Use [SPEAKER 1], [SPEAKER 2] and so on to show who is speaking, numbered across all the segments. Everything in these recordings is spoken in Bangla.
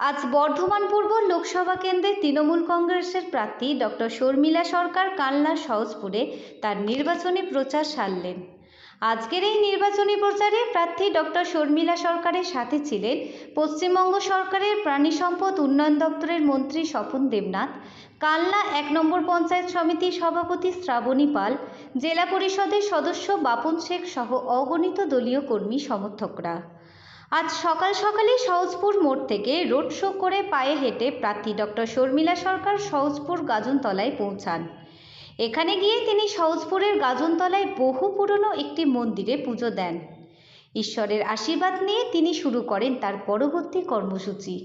[SPEAKER 1] আজ বর্ধমান পূর্ব লোকসভা কেন্দ্রে তৃণমূল কংগ্রেসের প্রার্থী ডক্টর শর্মিলা সরকার কানলা সহজপুরে তার নির্বাচনী প্রচার সারলেন। আজকের এই নির্বাচনী প্রচারে প্রার্থী ডক্টর শর্মিলা সরকারের সাথে ছিলেন পশ্চিমবঙ্গ সরকারের প্রাণী সম্পদ উন্নয়ন দপ্তরের মন্ত্রী স্বপন দেবনাথ, কালনা এক নম্বর পঞ্চায়েত সমিতির সভাপতি শ্রাবণী পাল, জেলা পরিষদের সদস্য বাপন শেখ সহ অগণিত দলীয় কর্মী সমর্থকরা। আজ সকাল সকালেই সহজপুর মোড় থেকে রোড শো করে পায়ে হেঁটে প্রার্থী ডক্টর শর্মিলা সরকার সহজপুর গাজনতলায় পৌঁছান। এখানে গিয়ে তিনি সহজপুরের গাজনতলায় বহু পুরনো একটি মন্দিরে পুজো দেন। ঈশ্বরের আশীর্বাদ নিয়ে তিনি শুরু করেন তার পরবর্তী কর্মসূচি।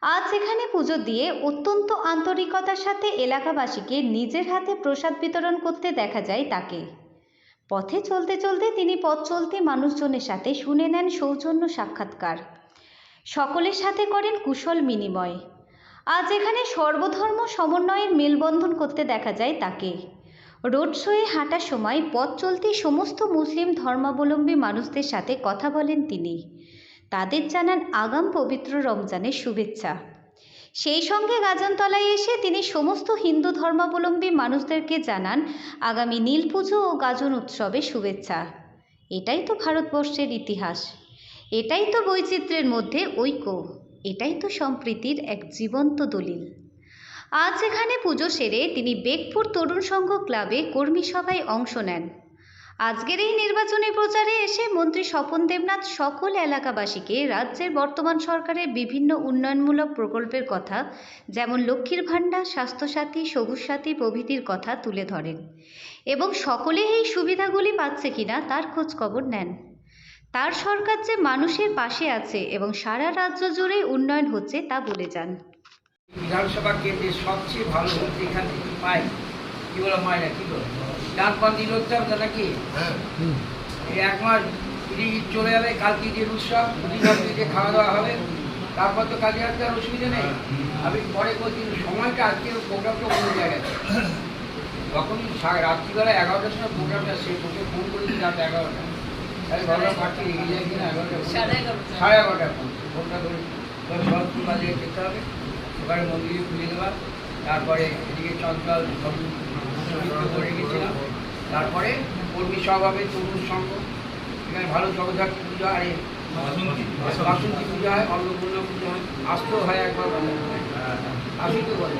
[SPEAKER 1] আজ এখানে পুজো দিয়ে অত্যন্ত আন্তরিকতার সাথে এলাকাবাসীকে নিজের হাতে প্রসাদ বিতরণ করতে দেখা যায় তাকে। পথে চলতে চলতে তিনি পথ চলতে মানুষজনের সাথে শুনে নেন সৌজন্য সাক্ষাৎকার। সকলের সাথে করেন কুশল বিনিময়। আজ এখানে সর্বধর্ম সমন্বয়ের মেলবন্ধন করতে দেখা যায় তাকে। রোড শোয়ে হাঁটার সময় পথ চলতে সমস্ত মুসলিম ধর্মাবলম্বী মানুষদের সাথে কথা বলেন তিনি। তাদের জানান আগাম পবিত্র রমজানের শুভেচ্ছা। সেই সঙ্গে গাজনতলায় এসে তিনি সমস্ত হিন্দু ধর্মাবলম্বী মানুষদেরকে জানান আগামী নীল পুজো ও গাজন উৎসবে শুভেচ্ছা। এটাই তো ভারতবর্ষের ইতিহাস। এটাই তো বৈচিত্র্যের মধ্যে ঐক্য। এটাই তো সম্প্রীতির এক জীবন্ত দলিল। আজ এখানে পুজো সেরে তিনি বেগপুর তরুণ সংঘ ক্লাবে কর্মী সভায় অংশ নেন। আজকের এই নির্বাচনী প্রচারে এসে মন্ত্রী স্বপন দেবনাথ সকল এলাকাবাসীকে রাজ্যের বর্তমান সরকারের বিভিন্ন উন্নয়নমূলক প্রকল্পের কথা, যেমন লক্ষ্মীর ভাণ্ডার, স্বাস্থ্যসাথী সবুজ সাথী প্রভৃতির কথা তুলে ধরেন। এবং সকলে এই সুবিধাগুলি পাচ্ছে কিনা তার খোঁজ খবর নেন। তার সরকার যে মানুষের পাশে আছে এবং সারা রাজ্য জুড়ে উন্নয়ন হচ্ছে তা বলে যান।
[SPEAKER 2] বিধানসভা কেন্দ্রের সবচেয়ে ভালো থেকে পাই কি বলো মায়েরা কি? বলো ডান দিল নাকি এক মাস চলে যাবে কালকে উৎসব খাওয়া দাওয়া হবে তারপর তো কাজে আসতে আর অসুবিধা নেই। আমি পরে বলছি সময়টা আজকে প্রোগ্রামটা অন্য জায়গায় তখন রাত্রিবেলা এগারোটার সময় প্রোগ্রামটা শেষ ওকে ফোন করেছি রাত এগারোটা। তাই ভাবলাম পার্টি এগিয়ে যায় কিনা এগারোটা সাড়ে এগারোটা। ফোন ফোনটা ধরে সরস্বতী বাজারে যেতে হবে। ওখানে মন্দিরে পুজো দেওয়া তারপরে এদিকে চঞ্চল সমিত্র করে গেছিলাম। তারপরে কর্মী সভাবে তরুণ সংঘ এখানে ভালো জগদ্ধাত্রী পূজা আর এই বাসন্তী পূজা হয় অন্নপূর্ণা পুজো হয়। আস্ত হয় একবার আসি তো বলে।